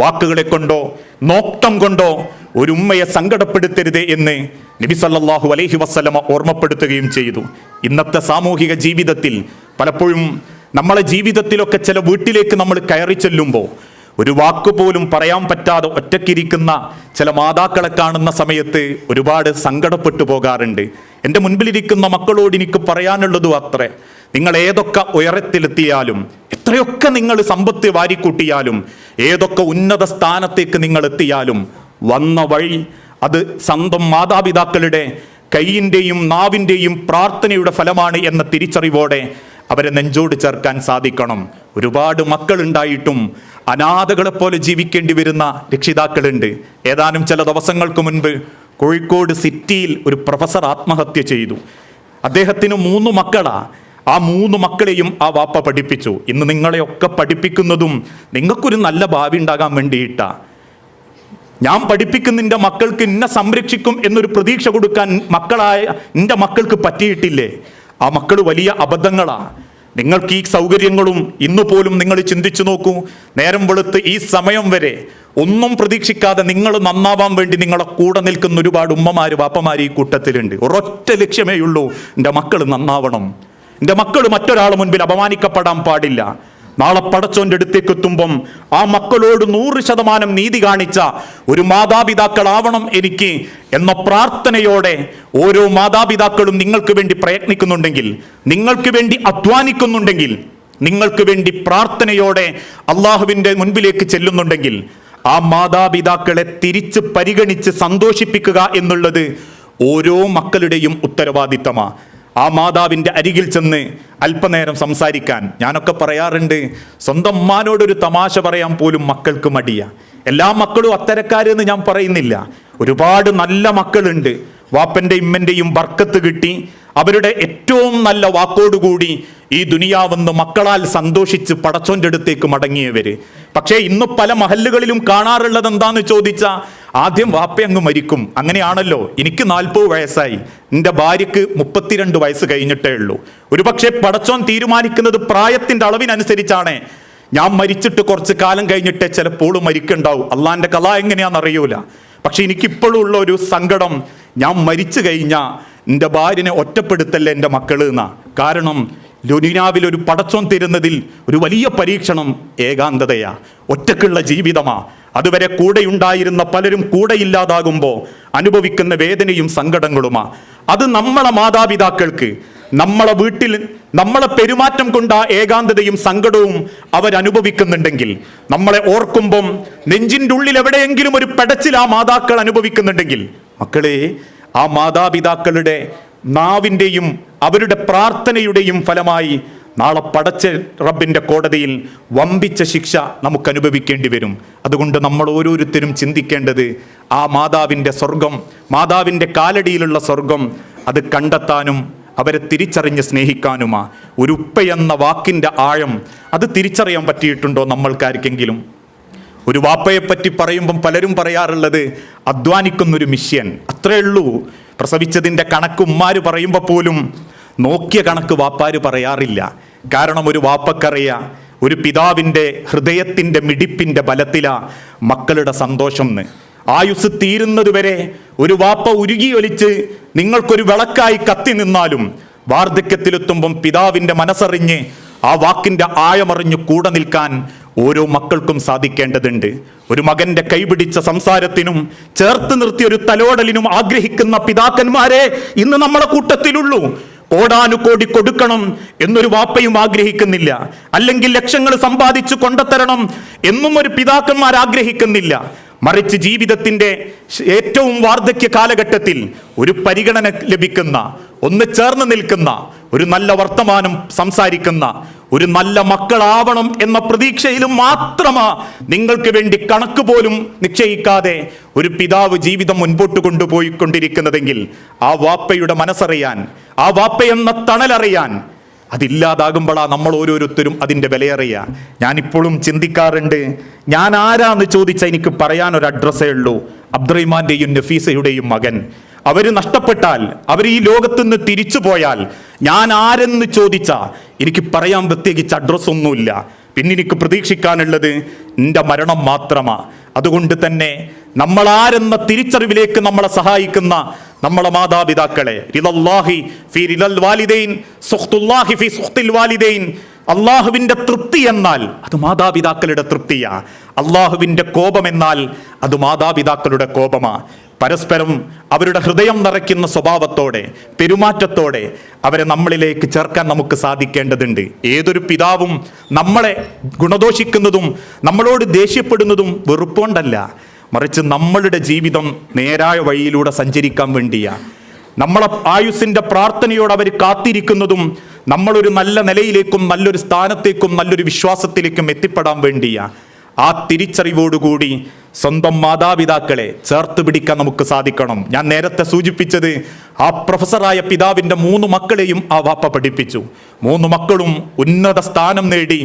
വാക്കുകളെ കൊണ്ടോ നോക്കം കൊണ്ടോ ഒരു ഉമ്മയെ സങ്കടപ്പെടുത്തരുത് എന്ന് നബി സല്ലല്ലാഹു അലൈഹി വസല്ലമ ഓർമ്മപ്പെടുത്തുകയും ചെയ്തു. ഇന്നത്തെ സാമൂഹിക ജീവിതത്തിൽ പലപ്പോഴും നമ്മളെ ജീവിതത്തിലൊക്കെ ചില വീട്ടിലേക്ക് നമ്മൾ കയറി ചെല്ലുമ്പോൾ ഒരു വാക്കുപോലും പറയാൻ പറ്റാതെ ഒറ്റക്കിരിക്കുന്ന ചില മാതാക്കളെ കാണുന്ന സമയത്ത് ഒരുപാട് സങ്കടപ്പെട്ടു പോകാറുണ്ട്. എന്റെ മുൻപിലിരിക്കുന്ന മക്കളോട് എനിക്ക് പറയാനുള്ളതും അത്രേ. നിങ്ങൾ ഏതൊക്കെ ഉയരത്തിലെത്തിയാലും എത്രയൊക്കെ നിങ്ങൾ സമ്പത്ത് വാരിക്കൂട്ടിയാലും ഏതൊക്കെ ഉന്നത സ്ഥാനത്തേക്ക് നിങ്ങൾ എത്തിയാലും വന്ന വഴി അത് സ്വന്തം മാതാപിതാക്കളുടെ കൈയിന്റെയും നാവിന്റെയും പ്രാർത്ഥനയുടെ ഫലമാണ് എന്ന തിരിച്ചറിവോടെ അവരെ നെഞ്ചോട് ചേർക്കാൻ സാധിക്കണം. ഒരുപാട് മക്കളുണ്ടായിട്ടും അനാഥകളെ പോലെ ജീവിക്കേണ്ടി വരുന്ന രക്ഷിതാക്കളുണ്ട്. ഏതാനും ചില ദിവസങ്ങൾക്ക് മുൻപ് കോഴിക്കോട് സിറ്റിയിൽ ഒരു പ്രൊഫസർ ആത്മഹത്യ ചെയ്തു. അദ്ദേഹത്തിന് മൂന്ന് മക്കളാ. ആ മൂന്ന് മക്കളെയും ആ വാപ്പ പഠിപ്പിച്ചു. ഇന്ന് നിങ്ങളെയൊക്കെ പഠിപ്പിക്കുന്നതും നിങ്ങൾക്കൊരു നല്ല ഭാവി ഉണ്ടാകാൻ വേണ്ടിയിട്ടാ. ഞാൻ പഠിപ്പിക്കുന്ന നിന്റെ മക്കൾക്ക് ഇന്നെ സംരക്ഷിക്കും എന്നൊരു പ്രതീക്ഷ കൊടുക്കാൻ മക്കളായ നിന്റെ മക്കൾക്ക് പറ്റിയിട്ടില്ലേ? ആ മക്കൾ വലിയ അബദ്ധങ്ങളാണ് നിങ്ങൾക്ക് ഈ സൗകര്യങ്ങളും ഇന്നു പോലും നിങ്ങൾ ചിന്തിച്ചു നോക്കൂ. നേരം വെളുത്ത് ഈ സമയം വരെ ഒന്നും പ്രതീക്ഷിക്കാതെ നിങ്ങൾ നന്നാവാൻ വേണ്ടി നിങ്ങളെ കൂടെ നിൽക്കുന്ന ഒരുപാട് ഉമ്മമാര് വാപ്പമാര് ഈ കൂട്ടത്തിലുണ്ട്. ഒരൊറ്റ ലക്ഷ്യമേ ഉള്ളൂ എന്റെ മക്കൾ നന്നാവണം. എന്റെ മക്കൾ മറ്റൊരാൾ മുൻപിൽ അപമാനിക്കപ്പെടാൻ പാടില്ല. നാളെ പടച്ചോന്റെ അടുത്തേക്ക് എത്തുമ്പം ആ മക്കളോട് നൂറ് ശതമാനം നീതി കാണിച്ച ഒരു മാതാപിതാക്കളാവണം എനിക്ക് എന്ന പ്രാർത്ഥനയോടെ ഓരോ മാതാപിതാക്കളും നിങ്ങൾക്ക് വേണ്ടി പ്രയത്നിക്കുന്നുണ്ടെങ്കിൽ നിങ്ങൾക്ക് വേണ്ടി അധ്വാനിക്കുന്നുണ്ടെങ്കിൽ നിങ്ങൾക്ക് വേണ്ടി പ്രാർത്ഥനയോടെ അള്ളാഹുവിന്റെ മുൻപിലേക്ക് ചെല്ലുന്നുണ്ടെങ്കിൽ ആ മാതാപിതാക്കളെ തിരിച്ച് പരിഗണിച്ച് സന്തോഷിപ്പിക്കുക എന്നുള്ളത് ഓരോ മക്കളുടെയും ഉത്തരവാദിത്തമാണ് ആ മാതാവിന്റെ അരികിൽ ചെന്ന് അല്പനേരം സംസാരിക്കാൻ. ഞാനൊക്കെ പറയാറുണ്ട് സ്വന്തം ഉമ്മാനോടൊരു തമാശ പറയാൻ പോലും മക്കൾക്ക് മടിയ. എല്ലാ മക്കളും അത്തരക്കാരെന്ന് ഞാൻ പറയുന്നില്ല. ഒരുപാട് നല്ല മക്കളുണ്ട്. വാപ്പന്റെ ഇമ്മന്റെയും ബർക്കത്ത് കിട്ടി. അവരുടെ ഏറ്റവും നല്ല വാക്കോടുകൂടി ഈ ദുനിയാവെന്ന് മക്കളാൽ സന്തോഷിച്ച് പടച്ചോന്റെ അടുത്തേക്ക് മടങ്ങിയവര്. പക്ഷേ ഇന്ന് പല മഹല്ലുകളിലും കാണാറുള്ളത് എന്താന്ന് ചോദിച്ചാൽ ആദ്യം വാപ്പ അങ്ങ് മരിക്കും. അങ്ങനെയാണല്ലോ. എനിക്ക് നാൽപ്പത് വയസ്സായി. എന്റെ ഭാര്യക്ക് മുപ്പത്തിരണ്ട് വയസ്സ് കഴിഞ്ഞിട്ടേ ഉള്ളൂ. ഒരുപക്ഷെ പടച്ചോൻ തീരുമാനിക്കുന്നത് പ്രായത്തിന്റെ അളവിനനുസരിച്ചാണ്. ഞാൻ മരിച്ചിട്ട് കുറച്ച് കാലം കഴിഞ്ഞിട്ടേ ചിലപ്പോൾ മരിക്കുണ്ടാവും. അള്ളാന്റെ കല എങ്ങനെയാണെന്ന് അറിയൂല. പക്ഷെ എനിക്കിപ്പോഴും ഉള്ള ഒരു സങ്കടം ഞാൻ മരിച്ചു കഴിഞ്ഞാൽ എന്റെ ഭാര്യനെ ഒറ്റപ്പെടുത്തല്ലേ എന്റെ മക്കൾ എന്നാ. കാരണം ലുനിനാവിൽ ഒരു പടച്ചോൻ തരുന്നതിൽ ഒരു വലിയ പരീക്ഷണം ഏകാന്തതയാ. ഒറ്റക്കുള്ള ജീവിതമാ. അതുവരെ കൂടെയുണ്ടായിരുന്ന പലരും കൂടെയില്ലാതാകുമ്പോൾ അനുഭവിക്കുന്ന വേദനയും സങ്കടങ്ങളുമാ. അത് നമ്മളെ മാതാപിതാക്കൾക്ക് നമ്മളെ വീട്ടിൽ നമ്മളെ പെരുമാറ്റം കൊണ്ട് ഏകാന്തതയും സങ്കടവും അവരനുഭവിക്കുന്നുണ്ടെങ്കിൽ നമ്മളെ ഓർക്കുമ്പം നെഞ്ചിന്റെ ഉള്ളിൽ എവിടെയെങ്കിലും ഒരു പെടച്ചിൽ ആ മാതാക്കൾ അനുഭവിക്കുന്നുണ്ടെങ്കിൽ മക്കളെ ആ മാതാപിതാക്കളുടെ നാവിന്റെയും അവരുടെ പ്രാർത്ഥനയുടെയും ഫലമായി നാളെ പടച്ച റബ്ബിന്റെ കോടതിയിൽ വമ്പിച്ച ശിക്ഷ നമുക്ക് അനുഭവിക്കേണ്ടി വരും. അതുകൊണ്ട് നമ്മൾ ഓരോരുത്തരും ചിന്തിക്കേണ്ടത് ആ മാതാവിന്റെ സ്വർഗം മാതാവിന്റെ കാലടിയിലുള്ള സ്വർഗം അത് കണ്ടെത്താനും അവരെ തിരിച്ചറിഞ്ഞ് സ്നേഹിക്കാനുമാ. ഒരു ഉപ്പ എന്ന വാക്കിന്റെ ആഴം അത് തിരിച്ചറിയാൻ പറ്റിയിട്ടുണ്ടോ നമ്മൾക്കാർക്കെങ്കിലും? ഒരു വാപ്പയെ പറ്റി പറയുമ്പം പലരും പറയാറുള്ളത് അധ്വാനിക്കുന്നൊരു മിഷ്യൻ. അത്രേ ഉള്ളൂ. പ്രസവിച്ചതിന്റെ കണക്ക് പറയുമ്പോൾ പോലും നോക്കിയ കണക്ക് വാപ്പാര് പറയാറില്ല. കാരണം ഒരു വാപ്പക്കറിയ ഒരു പിതാവിന്റെ ഹൃദയത്തിന്റെ മിടിപ്പിന്റെ ബലത്തിലാ മക്കളുടെ സന്തോഷം ആയുസ് തീരുന്നതുവരെ ഒരു വാപ്പ ഉരുകിയൊലിച്ച് നിങ്ങൾക്കൊരു വിളക്കായി കത്തി നിന്നാലും വാർദ്ധക്യത്തിലെത്തുമ്പം പിതാവിന്റെ മനസ്സറിഞ്ഞ് ആ വാക്കിന്റെ ആഴമറിഞ്ഞ് കൂടെ നിൽക്കാൻ ഓരോ മക്കൾക്കും സാധിക്കേണ്ടതുണ്ട്. ഒരു മകന്റെ കൈപിടിച്ച സംസാരത്തിനും ചേർത്ത് നിർത്തിയ ഒരു തലോടലിനും ആഗ്രഹിക്കുന്ന പിതാക്കന്മാരെ ഇന്ന് നമ്മളെ കൂട്ടത്തിലുള്ളൂ. കോടാനുകോടി കൊടുക്കണം എന്നൊരു വാപ്പയും ആഗ്രഹിക്കുന്നില്ല. അല്ലെങ്കിൽ ലക്ഷങ്ങൾ സമ്പാദിച്ചു കൊണ്ടത്തരണം എന്നും ഒരു പിതാക്കന്മാർ ആഗ്രഹിക്കുന്നില്ല. മറിച്ച് ജീവിതത്തിന്റെ ഏറ്റവും വാർദ്ധക്യ കാലഘട്ടത്തിൽ ഒരു പരിഗണന ലഭിക്കുന്ന ഒന്ന് ചേർന്ന് നിൽക്കുന്ന ഒരു നല്ല വർത്തമാനം സംസാരിക്കുന്ന ഒരു നല്ല മക്കളാവണം എന്ന പ്രതീക്ഷയിലും മാത്രമാ നിങ്ങൾക്ക് വേണ്ടി കണക്ക് പോലും നിശ്ചയിക്കാതെ ഒരു പിതാവ് ജീവിതം മുൻപോട്ട് കൊണ്ടുപോയി കൊണ്ടിരിക്കുന്നതെങ്കിൽ ആ വാപ്പയുടെ മനസ്സറിയാൻ ആ വാപ്പ എന്ന തണലറിയാൻ. അതില്ലാതാകുമ്പോഴാ നമ്മൾ ഓരോരുത്തരും അതിന്റെ വിലയറിയ ഞാനിപ്പോഴും ചിന്തിക്കാറുണ്ട് ഞാൻ ആരാന്ന് ചോദിച്ചാൽ എനിക്ക് പറയാൻ ഒരു അഡ്രസ്സേ ഉള്ളൂ. അബ്ദുറഹിമാന്റെയും നഫീസയുടെയും മകൻ. അവർ നഷ്ടപ്പെട്ടാൽ അവർ ഈ ലോകത്ത് നിന്ന് തിരിച്ചു പോയാൽ ഞാൻ ആരെന്ന് ചോദിച്ചാ എനിക്ക് പറയാൻ പ്രത്യേകിച്ച് അഡ്രസ്സൊന്നുമില്ല പിന്നെ എനിക്ക് പ്രതീക്ഷിക്കാനുള്ളത് എന്റെ മരണം മാത്രമാണ് അതുകൊണ്ട് തന്നെ നമ്മളാരെന്ന തിരിച്ചറിവിലേക്ക് നമ്മളെ സഹായിക്കുന്ന നമ്മളെ മാതാപിതാക്കളെ റിദൽ വാലിദൈൻ സുഖ്തുല്ലാഹി സുഖ്തിൽ വാലിദൈൻ. അള്ളാഹുവിന്റെ തൃപ്തി എന്നാൽ അത് മാതാപിതാക്കളുടെ തൃപ്തിയാ. അള്ളാഹുവിന്റെ കോപം എന്നാൽ അത് മാതാപിതാക്കളുടെ കോപമാ. പരസ്പരം അവരുടെ ഹൃദയം നിറയ്ക്കുന്ന സ്വഭാവത്തോടെ പെരുമാറ്റത്തോടെ അവരെ നമ്മളിലേക്ക് ചേർക്കാൻ നമുക്ക് സാധിക്കേണ്ടതുണ്ട്. ഏതൊരു പിതാവും നമ്മളെ ഗുണദോഷിക്കുന്നതും നമ്മളോട് ദേഷ്യപ്പെടുന്നതും വെറുപ്പോണ്ടല്ല. മറിച്ച് നമ്മളുടെ ജീവിതം നേരായ വഴിയിലൂടെ സഞ്ചരിക്കാൻ വേണ്ടിയാണ്. നമ്മളെ ആയുസിന്റെ പ്രാർത്ഥനയോട് അവർ കാത്തിരിക്കുന്നതും നമ്മളൊരു നല്ല നിലയിലേക്കും നല്ലൊരു സ്ഥാനത്തേക്കും നല്ലൊരു വിശ്വാസത്തിലേക്കും എത്തിപ്പെടാൻ വേണ്ടിയാ ആ തിരിച്ചറിവോടുകൂടി സ്വന്തം മാതാപിതാക്കളെ ചേർത്ത് പിടിക്കാൻ നമുക്ക് സാധിക്കണം. ഞാൻ നേരത്തെ സൂചിപ്പിച്ചത് ആ പ്രൊഫസറായ പിതാവിന്റെ മൂന്ന് മക്കളെയും ആ വാപ്പ പഠിപ്പിച്ചു. മൂന്ന് മക്കളും ഉന്നത സ്ഥാനം നേടി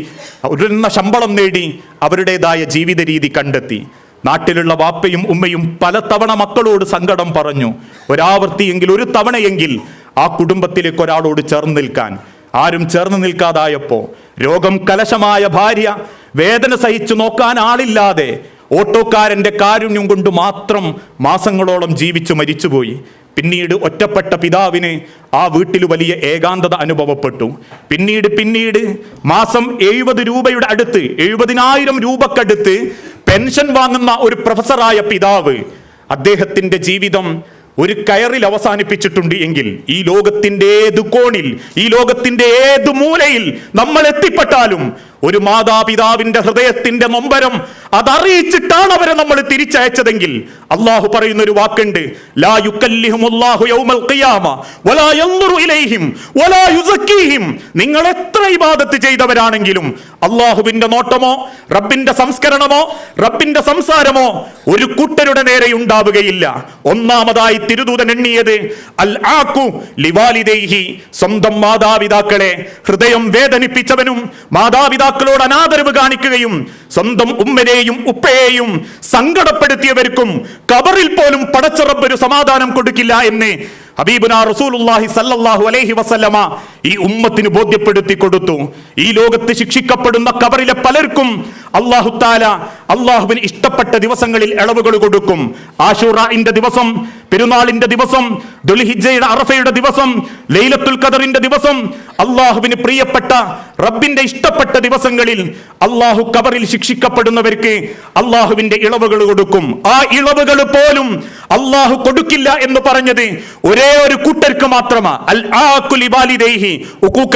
ഉയർന്ന ശമ്പളം നേടി അവരുടേതായ ജീവിത രീതി കണ്ടെത്തി. നാട്ടിലുള്ള വാപ്പയും ഉമ്മയും പല തവണ മക്കളോട് സങ്കടം പറഞ്ഞു. ഒരാവർത്തിയെങ്കിൽ ഒരു തവണയെങ്കിൽ ആ കുടുംബത്തിലേക്ക് ഒരാളോട് ചേർന്ന് നിൽക്കാൻ. ആരും ചേർന്ന് നിൽക്കാതായപ്പോൾ രോഗം കലശമായ ഭാര്യ വേദന സഹിച്ചു നോക്കാൻ ആളില്ലാതെ ഓട്ടോക്കാരന്റെ കാരുണ്യം കൊണ്ട് മാത്രം മാസങ്ങളോളം ജീവിച്ചു മരിച്ചുപോയി. പിന്നീട് ഒറ്റപ്പെട്ട പിതാവിന് ആ വീട്ടിൽ വലിയ ഏകാന്തത അനുഭവപ്പെട്ടു. പിന്നീട് പിന്നീട് മാസം എഴുപത് രൂപയുടെ അടുത്ത് എഴുപതിനായിരം രൂപക്കടുത്ത് പെൻഷൻ വാങ്ങുന്ന ഒരു പ്രൊഫസറായ പിതാവ് അദ്ദേഹത്തിന്റെ ജീവിതം ഒരു കയറിൽ അവസാനിപ്പിച്ചിട്ടുണ്ട് എങ്കിൽ ഈ ലോകത്തിന്റെ ഏത് കോണിൽ ഈ ലോകത്തിന്റെ ഏത് മൂലയിൽ നമ്മൾ എത്തിപ്പെട്ടാലും ഒരു മാതാപിതാവിന്റെ ഹൃദയത്തിന്റെ നൊമ്പരം അതറിയിച്ചിട്ടാണ് അവരെ നമ്മൾ തിരിച്ചയച്ചതെങ്കിൽ അള്ളാഹു പറയുന്ന ഒരു വാക്കുണ്ട് ലാ യൗമൽ ഖിയാമ വലാ ഇലൈഹിം വലാ നിങ്ങൾ എത്ര ഇബാദത്ത് ചെയ്തവരാണെങ്കിലും അള്ളാഹുവിന്റെ നോട്ടമോ റബ്ബിന്റെ സംസ്കരണമോ റബ്ബിന്റെ സംസാരമോ ഒരു കൂട്ടരുടെ നേരെ ഉണ്ടാവുകയില്ല. ഒന്നാമതായി തിരുദൂതൻ എണ്ണിയത് അൽ ആക്കു ലിവാലിദൈഹി സ്വന്തം മാതാപിതാക്കളെ ഹൃദയം വേദനിപ്പിച്ചവനും മാതാപിതാക്കളോട് അനാദരവ് കാണിക്കുകയും സ്വന്തം ഉമ്മനെയും ഉപ്പയെയും സങ്കടപ്പെടുത്തിയവർക്കും കബറിൽ പോലും പടച്ചറബ് ഒരു സമാധാനം കൊടുക്കില്ല എന്ന് ഹബീബുന റസൂലുള്ളാഹി സല്ലല്ലാഹു അലൈഹി വസല്ലമ ഈ ഉമ്മത്തിന് ബോധ്യപ്പെടുത്തി കൊടുത്തു. ഈ ലോകത്ത് ശിക്ഷിക്കപ്പെടുന്ന കബറിലെ പലർക്കും അള്ളാഹു താല അള്ളാഹുവിന് ഇഷ്ടപ്പെട്ട ദിവസങ്ങളിൽ ഇളവുകൾ കൊടുക്കും. ആഷുറന്റെ ദിവസം പെരുന്നാളിന്റെ ദിവസം ദുൽഹിജയുടെ അറഫയുടെ ദിവസം ലൈലത്തുൽ ഖദറിന്റെ ദിവസം അള്ളാഹുവിന് പ്രിയപ്പെട്ട റബ്ബിന്റെ ഇഷ്ടപ്പെട്ട ദിവസങ്ങളിൽ അള്ളാഹു കബറിൽ ശിക്ഷിക്കപ്പെടുന്നവർക്ക് അള്ളാഹുവിന്റെ ഇളവുകൾ കൊടുക്കും. ആ ഇളവുകൾ പോലും അള്ളാഹു കൊടുക്കില്ല എന്ന് പറഞ്ഞത് ഒരേ ഒരു കൂട്ടർക്ക് മാത്രമാ. അൽ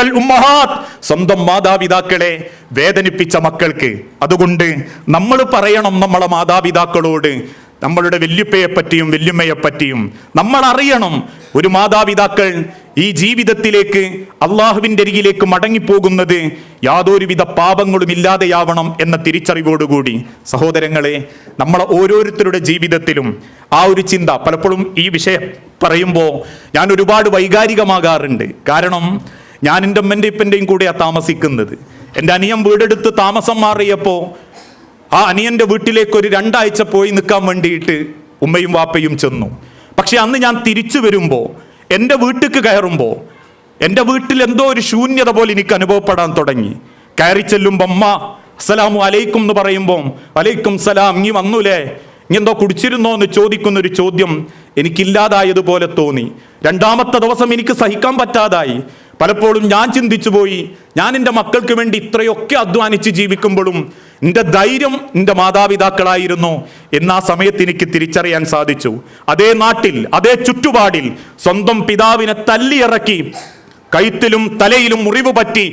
ഉമ്മഹാത്ത്. സ്വന്തം മാതാപിതാക്കളെ വേദനിപ്പിച്ച മക്കൾക്ക്. അതുകൊണ്ട് നമ്മൾ പറയണം നമ്മളെ മാതാപിതാക്കളോട്. നമ്മളുടെ വല്യുപ്പയെ പറ്റിയും വല്യുമ്മയെ പറ്റിയും നമ്മൾ അറിയണം. ഒരു മാതാപിതാക്കൾ ഈ ജീവിതത്തിലേക്ക് അള്ളാഹുവിന്റെ അരികിലേക്ക് മടങ്ങിപ്പോകുന്നത് യാതൊരുവിധ പാപങ്ങളും ഇല്ലാതെയാവണം എന്ന തിരിച്ചറിവോടുകൂടി. സഹോദരങ്ങളെ നമ്മളെ ഓരോരുത്തരുടെ ജീവിതത്തിലും ആ ഒരു ചിന്ത പലപ്പോഴും ഈ വിഷയം പറയുമ്പോൾ ഞാൻ ഒരുപാട് വൈകാരികമാകാറുണ്ട്. കാരണം ഞാൻ എന്റെ അമ്മന്റെ ഇപ്പന്റെയും കൂടെയാണ് താമസിക്കുന്നത്. എന്റെ അനിയൻ വീടെടുത്ത് താമസം മാറിയപ്പോൾ ആ അനിയന്റെ വീട്ടിലേക്ക് ഒരു രണ്ടാഴ്ച പോയി നിൽക്കാൻ വേണ്ടിയിട്ട് ഉമ്മയും വാപ്പയും ചെന്നു. പക്ഷെ അന്ന് ഞാൻ തിരിച്ചു വരുമ്പോൾ എന്റെ വീട്ടിൽ കയറുമ്പോൾ എന്റെ വീട്ടിൽ എന്തോ ഒരു ശൂന്യത പോലെ എനിക്ക് അനുഭവപ്പെടാൻ തുടങ്ങി. കയറി ചെല്ലുമ്പോൾ അമ്മ അസ്സലാമു അലൈക്കും എന്ന് പറയുമ്പോൾ അലൈക്കും സലാം നീ വന്നൂലേ? നീ എന്തോ കുടിച്ചിരുന്നോ? എന്ന് ചോദിക്കുന്ന ഒരു ചോദ്യം എനിക്കില്ലാതായതുപോലെ തോന്നി. രണ്ടാമത്തെ ദിവസം എനിക്ക് സഹിക്കാൻ പറ്റാതായി. പലപ്പോഴും ഞാൻ ചിന്തിച്ചു പോയി ഞാൻ എന്റെ മക്കൾക്ക് വേണ്ടി ഇത്രയൊക്കെ അധ്വാനിച്ച് ജീവിക്കുമ്പോഴും എന്റെ ധൈര്യം എന്റെ മാതാപിതാക്കളായിരുന്നു എന്ന് ആ സമയത്ത് എനിക്ക് തിരിച്ചറിയാൻ സാധിച്ചു. അതേ നാട്ടിൽ അതേ ചുറ്റുപാടിൽ സ്വന്തം പിതാവിനെ തല്ലിയിറക്കി കൈത്തിലും തലയിലും മുറിവ് പറ്റി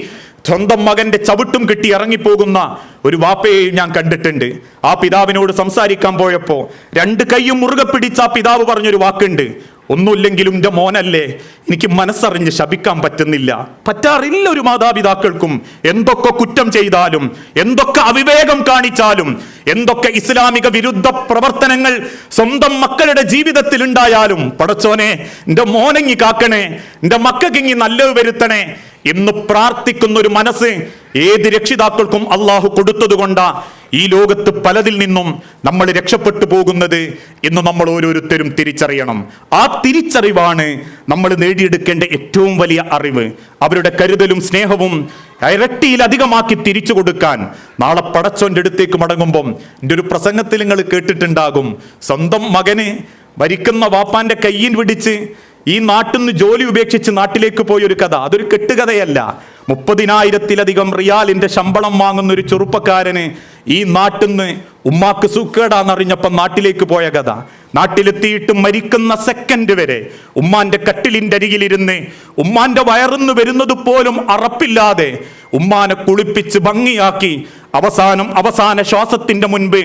സ്വന്തം മകന്റെ ചവിട്ടും കിട്ടി ഇറങ്ങിപ്പോകുന്ന ഒരു വാപ്പയെയും ഞാൻ കണ്ടിട്ടുണ്ട്. ആ പിതാവിനോട് സംസാരിക്കാൻ പോയപ്പോൾ രണ്ട് കൈയും മുറുകെ പിടിച്ച ആ പിതാവ് പറഞ്ഞൊരു വാക്കുണ്ട്. ഒന്നുമില്ലെങ്കിലും എന്റെ മോനല്ലേ എനിക്ക് മനസ്സറിഞ്ഞ് ശപിക്കാൻ പറ്റുന്നില്ല. പറ്റാറില്ല ഒരു മാതാപിതാക്കൾക്കും എന്തൊക്കെ കുറ്റം ചെയ്താലും എന്തൊക്കെ അവിവേകം കാണിച്ചാലും എന്തൊക്കെ ഇസ്ലാമിക വിരുദ്ധ പ്രവർത്തനങ്ങൾ സ്വന്തം മക്കളുടെ ജീവിതത്തിൽ ഉണ്ടായാലും പടച്ചോനെ എന്റെ മോനെങ്ങി കാക്കണേ എന്റെ മക്കൾക്കിങ്ങി നല്ലത് വരുത്തണേ എന്ന് പ്രാർത്ഥിക്കുന്ന ഒരു മനസ്സ് ഏത് രക്ഷിതാക്കൾക്കും അള്ളാഹു കൊടുത്തതുകൊണ്ടാ ഈ ലോകത്ത് പലതിൽ നിന്നും നമ്മൾ രക്ഷപ്പെട്ടു പോകുന്നത് എന്ന് നമ്മൾ ഓരോരുത്തരും തിരിച്ചറിയണം. ആ തിരിച്ചറിവാണ് നമ്മൾ നേടിയെടുക്കേണ്ട ഏറ്റവും വലിയ അറിവ്. അവരുടെ കരുതലും സ്നേഹവും ഇരട്ടിയിലധികമാക്കി തിരിച്ചു കൊടുക്കാൻ നാളെ പടച്ചോന്റെ അടുത്തേക്ക് മടങ്ങുമ്പം എന്റെ ഒരു പ്രസംഗത്തിൽ നിങ്ങൾ കേട്ടിട്ടുണ്ടാകും. സ്വന്തം മകന് ഭരിക്കുന്ന വാപ്പാന്റെ കയ്യിൽ പിടിച്ച് ഈ നാട്ടിൽ നിന്ന് ജോലി ഉപേക്ഷിച്ച് നാട്ടിലേക്ക് പോയൊരു കഥ. അതൊരു കെട്ടുകഥയല്ല. മുപ്പതിനായിരത്തിലധികം റിയാലിന്റെ ശമ്പളം വാങ്ങുന്ന ഒരു ചെറുപ്പക്കാരന് ഈ നാട്ടിൽ നിന്ന് ഉമ്മാക്ക് സുഖേടാന്നറിഞ്ഞപ്പം നാട്ടിലേക്ക് പോയ കഥ. നാട്ടിലെത്തിയിട്ട് മരിക്കുന്ന സെക്കൻഡ് വരെ ഉമ്മാന്റെ കട്ടിലിന്റെ അരികിലിരുന്ന് ഉമ്മാന്റെ വയറുന്ന് വരുന്നത് പോലും അറപ്പില്ലാതെ ഉമ്മാനെ കുളിപ്പിച്ച് ഭംഗിയാക്കി അവസാനം അവസാന ശ്വാസത്തിന്റെ മുൻപ്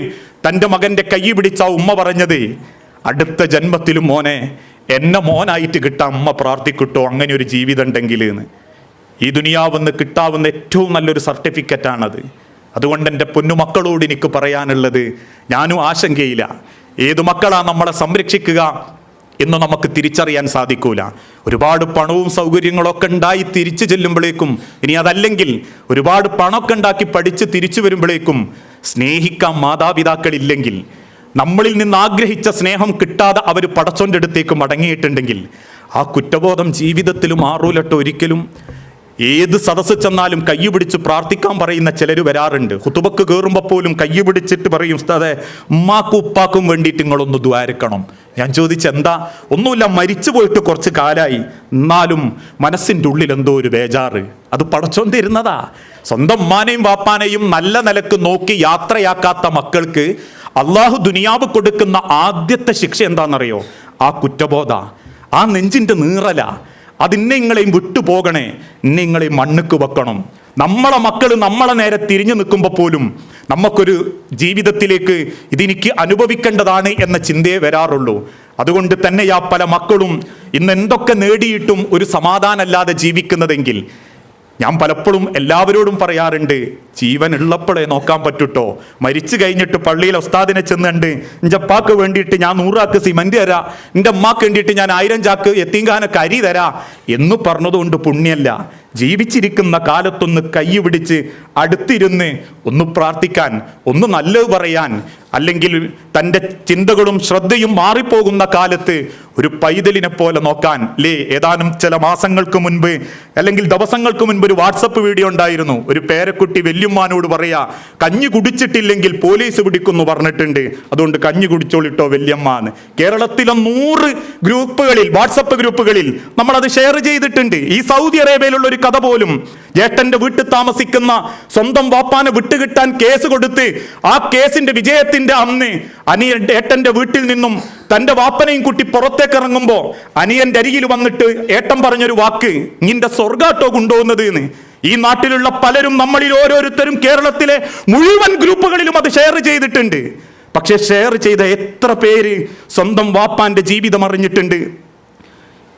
തന്റെ മകന്റെ കൈ പിടിച്ച ഉമ്മ പറഞ്ഞത് അടുത്ത ജന്മത്തിലും മോനെ എന്നെ മോനായിട്ട് കിട്ടാൻ അമ്മ പ്രാർത്ഥിക്കിട്ടോ അങ്ങനെ ഒരു ജീവിതം ഉണ്ടെങ്കിൽ എന്ന് ഈ ദുനിയാവെന്ന് കിട്ടാവുന്ന ഏറ്റവും നല്ലൊരു സർട്ടിഫിക്കറ്റാണത്. അതുകൊണ്ട് എന്റെ പൊന്നുമക്കളോട് എനിക്ക് പറയാനുള്ളത് ഞാനും ആശങ്കയില്ല. ഏതു മക്കളാ നമ്മളെ സംരക്ഷിക്കുക എന്ന് നമുക്ക് തിരിച്ചറിയാൻ സാധിക്കൂല. ഒരുപാട് പണവും സൗകര്യങ്ങളൊക്കെ ഉണ്ടായി തിരിച്ചു ചെല്ലുമ്പോഴേക്കും ഇനി അതല്ലെങ്കിൽ ഒരുപാട് പണമൊക്കെ ഉണ്ടാക്കി പഠിച്ച് തിരിച്ചു വരുമ്പോഴേക്കും സ്നേഹിക്കാൻ മാതാപിതാക്കളില്ലെങ്കിൽ നമ്മളിൽ നിന്ന് ആഗ്രഹിച്ച സ്നേഹം കിട്ടാതെ അവർ പടച്ചോന്റെ അടുത്തേക്ക് മടങ്ങിയിട്ടുണ്ടെങ്കിൽ ആ കുറ്റബോധം ജീവിതത്തിൽ മാറൂലട്ടോ ഒരിക്കലും ഏത് സദസ്സ് ചെന്നാലും കയ്യു പിടിച്ച് പ്രാർത്ഥിക്കാൻ പറയുന്ന ചിലർ വരാറുണ്ട്. ഹുത്തുബക്ക് കയറുമ്പോൾ പോലും കയ്യു പിടിച്ചിട്ട് പറയും അതെ ഉമ്മാക്കും ഉപ്പാക്കും വേണ്ടിയിട്ട് നിങ്ങളൊന്ന് ദ്വാരക്കണം ഞാൻ ചോദിച്ച എന്താ? ഒന്നുമില്ല മരിച്ചു പോയിട്ട് കുറച്ച് കാലായി. എന്നാലും മനസ്സിന്റെ ഉള്ളിൽ എന്തോ ഒരു ബേജാറ്. അത് പടച്ചോൻ സ്വന്തം ഉമ്മാനെയും വാപ്പാനെയും നല്ല നിലയ്ക്ക് നോക്കി യാത്രയാക്കാത്ത മക്കൾക്ക് അള്ളാഹു ദുനിയാവ് കൊടുക്കുന്ന ആദ്യത്തെ ശിക്ഷ എന്താണെന്നറിയോ? ആ കുറ്റബോധ. ആ നെഞ്ചിന്റെ നീറല. അതിന്നെ നിങ്ങളെയും വിട്ടുപോകണേ ഇന്നെ നിങ്ങളെയും മണ്ണുക്ക് വെക്കണം. നമ്മളെ മക്കൾ നമ്മളെ നേരെ തിരിഞ്ഞു നിൽക്കുമ്പോൾ പോലും നമുക്കൊരു ജീവിതത്തിലേക്ക് ഇതെനിക്ക് അനുഭവിക്കേണ്ടതാണ് എന്ന ചിന്തയെ വരാറുള്ളൂ. അതുകൊണ്ട് തന്നെയാ പല മക്കളും ഇന്ന് എന്തൊക്കെ നേടിയിട്ടും ഒരു സമാധാനമല്ലാതെ ജീവിക്കുന്നതെങ്കിൽ ഞാൻ പലപ്പോഴും എല്ലാവരോടും പറയാറുണ്ട് ജീവൻ ഉള്ളപ്പോഴേ നോക്കാൻ പറ്റൂട്ടോ. മരിച്ചു കഴിഞ്ഞിട്ട് പള്ളിയിൽ ഉസ്താദിനെ ചെന്നുണ്ട് എന്റെ അപ്പാക്ക് വേണ്ടിയിട്ട് ഞാൻ നൂറാക്ക് സിമന്റ് തരാ. എന്റെ അമ്മയ്ക്ക് വേണ്ടിയിട്ട് ഞാൻ ആയിരം ചാക്ക് എത്തിങ്കാനൊക്കെ കരി തരാ. എന്ന് പറഞ്ഞതുകൊണ്ട് പുണ്യല്ല. ജീവിച്ചിരിക്കുന്ന കാലത്തൊന്ന് കൈ പിടിച്ച് അടുത്തിരുന്ന് ഒന്ന് പ്രാർത്ഥിക്കാൻ ഒന്ന് നല്ലത് പറയാൻ അല്ലെങ്കിൽ തന്റെ ചിന്തകളും ശ്രദ്ധയും മാറിപ്പോകുന്ന കാലത്ത് ഒരു പൈതലിനെ പോലെ നോക്കാൻ ലേ ഏതാനും ചില മാസങ്ങൾക്ക് മുൻപ് അല്ലെങ്കിൽ ദിവസങ്ങൾക്ക് മുൻപ് ഒരു വാട്സപ്പ് വീഡിയോ ഉണ്ടായിരുന്നു. ഒരു പേരക്കുട്ടി വല്യമ്മാനോട് പറയാ കഞ്ഞി കുടിച്ചിട്ടില്ലെങ്കിൽ പോലീസ് പിടിക്കുന്നു പറഞ്ഞിട്ടുണ്ട്. അതുകൊണ്ട് കഞ്ഞി കുടിച്ചോളിട്ടോ വല്യമ്മാന്ന്. കേരളത്തിലെ നൂറ് ഗ്രൂപ്പുകളിൽ വാട്സപ്പ് ഗ്രൂപ്പുകളിൽ നമ്മളത് ഷെയർ ചെയ്തിട്ടുണ്ട്. ഈ സൗദി അറേബ്യയിലുള്ള ഒരു കഥ പോലും ജേട്ടന്റെ വീട്ടിൽ താമസിക്കുന്ന സ്വന്തം വാപ്പാനെ വിട്ടുകിട്ടാൻ കേസ് കൊടുത്ത് ആ കേസിന്റെ വിജയത്തിന്റെ അന്ന് അനിയൻ ഏട്ടന്റെ വീട്ടിൽ നിന്നും തന്റെ വാപ്പനെയും കുട്ടി പുറത്തേക്ക് ഇറങ്ങുമ്പോ അനിയന്റെ അരികിൽ വന്നിട്ട് ഏട്ടൻ പറഞ്ഞൊരു വാക്ക് നിന്റെ സ്വർഗാട്ടോ കൊണ്ടുപോകുന്നത് എന്ന് ഈ നാട്ടിലുള്ള പലരും നമ്മളിൽ ഓരോരുത്തരും കേരളത്തിലെ മുഴുവൻ ഗ്രൂപ്പുകളിലും അത് ഷെയർ ചെയ്തിട്ടുണ്ട്. പക്ഷെ ഷെയർ ചെയ്ത എത്ര പേര് സ്വന്തം വാപ്പാന്റെ ജീവിതം അറിഞ്ഞിട്ടുണ്ട്.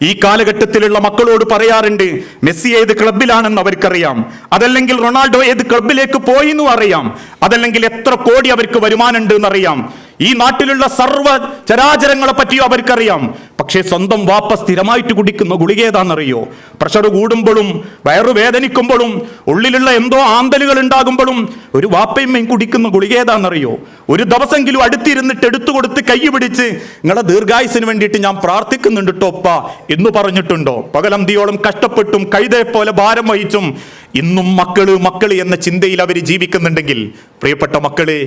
ഈ കാലഘട്ടത്തിലുള്ള മക്കളോട് പറയാറുണ്ട് മെസ്സി ഏത് ക്ലബിലാണെന്ന് അവർക്കറിയാം. അതല്ലെങ്കിൽ റൊണാൾഡോ ഏത് ക്ലബിലേക്ക് പോയി എന്നും അറിയാം. അതല്ലെങ്കിൽ എത്ര കോടി അവർക്ക് വരുമാനമുണ്ട് എന്നറിയാം ഈ നാട്ടിലുള്ള സർവ ചരാചരങ്ങളെ പറ്റിയോ അവർക്കറിയാം. പക്ഷേ സ്വന്തം വാപ്പ സ്ഥിരമായിട്ട് കുടിക്കുന്ന ഗുളിക ഏതാണെന്നറിയോ? പ്രഷർ കൂടുമ്പോഴും വയറു വേദനിക്കുമ്പോഴും ഉള്ളിലുള്ള എന്തോ ആന്തലുകൾ ഉണ്ടാകുമ്പോഴും ഒരു വാപ്പയമ്മയും കുടിക്കുന്ന ഗുളിക ഏതാണെന്നറിയോ? ഒരു ദിവസമെങ്കിലും അടുത്തിരുന്നിട്ട് എടുത്തു കൊടുത്ത് കൈ പിടിച്ച് നിങ്ങളെ ദീർഘായുസിന് വേണ്ടിയിട്ട് ഞാൻ പ്രാർത്ഥിക്കുന്നുണ്ട് ടോപ്പ എന്ന് പറഞ്ഞിട്ടുണ്ടോ? പകലന്തിയോളം കഷ്ടപ്പെട്ടും കഴുതയെ പോലെ ഭാരം വഹിച്ചും ഇന്നും മക്കൾ മക്കൾ എന്ന ചിന്തയിൽ അവർ ജീവിക്കുന്നുണ്ടെങ്കിൽ പ്രിയപ്പെട്ട മക്കളെ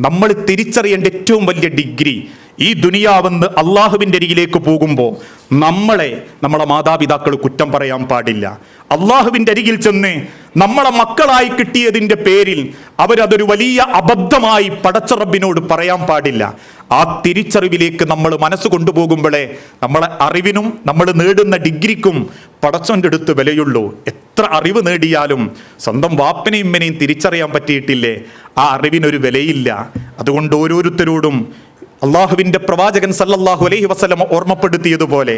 നമ്മൾ തിരിച്ചറിയേണ്ട ഏറ്റവും വലിയ ഡിഗ്രി ഈ ദുനിയാവെന്ന് അള്ളാഹുവിന്റെ അരികിലേക്ക് പോകുമ്പോൾ നമ്മളെ നമ്മളെ മാതാപിതാക്കൾ കുറ്റം പറയാൻ പാടില്ല. അള്ളാഹുവിന്റെ അരികിൽ ചെന്ന് നമ്മളെ മക്കളായി കിട്ടിയതിന്റെ പേരിൽ അവരതൊരു വലിയ അബദ്ധമായി പടച്ചറബിനോട് പറയാൻ പാടില്ല. ആ തിരിച്ചറിവിലേക്ക് നമ്മൾ മനസ്സ് കൊണ്ടുപോകുമ്പോഴേ നമ്മളെ അറിവിനും നമ്മൾ നേടുന്ന ഡിഗ്രിക്കും പടച്ചോന്റെ അടുത്ത് വിലയുള്ളൂ. എത്ര അറിവ് നേടിയാലും സ്വന്തം വാപ്പനെയും ഇമ്മനെയും തിരിച്ചറിയാൻ പറ്റിയിട്ടില്ലേ? ആ അറിവിനൊരു വിലയില്ല. അതുകൊണ്ട് ഓരോരുത്തരോടും അള്ളാഹുവിന്റെ പ്രവാചകൻ സല്ലല്ലാഹു അലൈഹി വസല്ലം ഓർമ്മപ്പെടുത്തിയതുപോലെ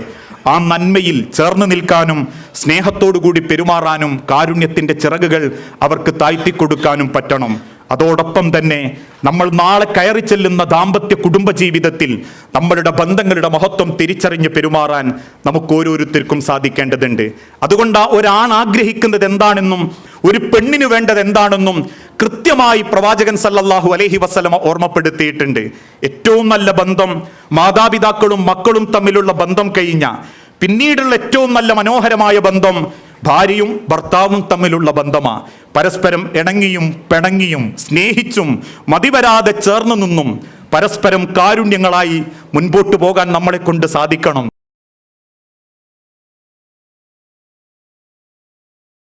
ആ നന്മയിൽ ചേർന്ന് നിൽക്കാനും സ്നേഹത്തോടുകൂടി പെരുമാറാനും കാരുണ്യത്തിന്റെ ചിറകുകൾ അവർക്ക് താഴ്ത്തിക്കൊടുക്കാനും പറ്റണം. അതോടൊപ്പം തന്നെ നമ്മൾ നാളെ കയറി ചെല്ലുന്ന ദാമ്പത്യ കുടുംബ ജീവിതത്തിൽ നമ്മളുടെ ബന്ധങ്ങളുടെ മഹത്വം തിരിച്ചറിഞ്ഞ് പെരുമാറാൻ നമുക്ക് ഓരോരുത്തർക്കും സാധിക്കേണ്ടതുണ്ട്. അതുകൊണ്ട് ആ ഒരാൾ ആഗ്രഹിക്കുന്നത് എന്താണെന്നും ഒരു പെണ്ണിന് വേണ്ടത് എന്താണെന്നും കൃത്യമായി പ്രവാചകൻ സല്ലല്ലാഹു അലഹി വസ്ലമ ഓർമ്മപ്പെടുത്തിയിട്ടുണ്ട്. ഏറ്റവും നല്ല ബന്ധം മാതാപിതാക്കളും മക്കളും തമ്മിലുള്ള ബന്ധം കഴിഞ്ഞ പിന്നീടുള്ള ഏറ്റവും നല്ല മനോഹരമായ ബന്ധം ഭാര്യയും ഭർത്താവും തമ്മിലുള്ള ബന്ധമാ. പരസ്പരം ഇണങ്ങിയും പിണങ്ങിയും സ്നേഹിച്ചും മതിവരാതെ ചേർന്നു നിന്നും പരസ്പരം കാരുണ്യങ്ങളായി മുൻപോട്ടു പോകാൻ നമ്മളെ കൊണ്ട് സാധിക്കണം.